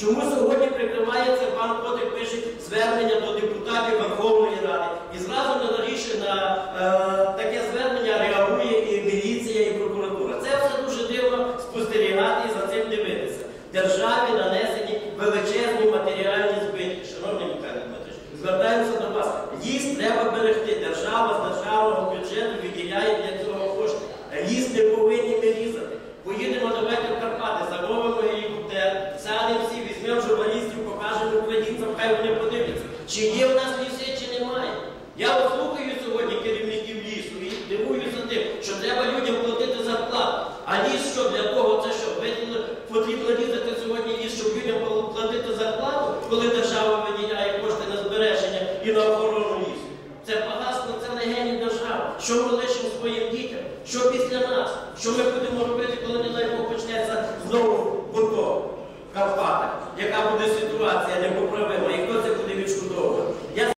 Чому сьогодні прикривається пан Котик пише звернення до депутатів Верховної Ради і зразу на рішення е, таке звернення реагує і міліція, і прокуратура. Це все дуже дивно спостерігати і за цим дивитися. Державі нанесені величезні матеріальні збитки. Шановний Михайло Дмитрович, звертаємося до вас. Ліс треба берегти. Держава з державного бюджету виділяє для цього кошти. Ліс не повинні візьмемо журналістів, покажемо українцям, хай вони подивляться. Чи є в нас ліси, чи немає. Я от сьогодні керівників лісу і дивуюся тим, що треба людям платити зарплату. А ліс що для того, це що? Виділи, потрібно різати сьогодні ліс, щоб людям платити зарплату, коли держава виділяє кошти на збереження і на охорону лісу. Це багатство, це легені держави. Що ми лишимо своїм дітям? Що після нас? Що ми будемо робити, коли не дай Бог почнеться знову буток?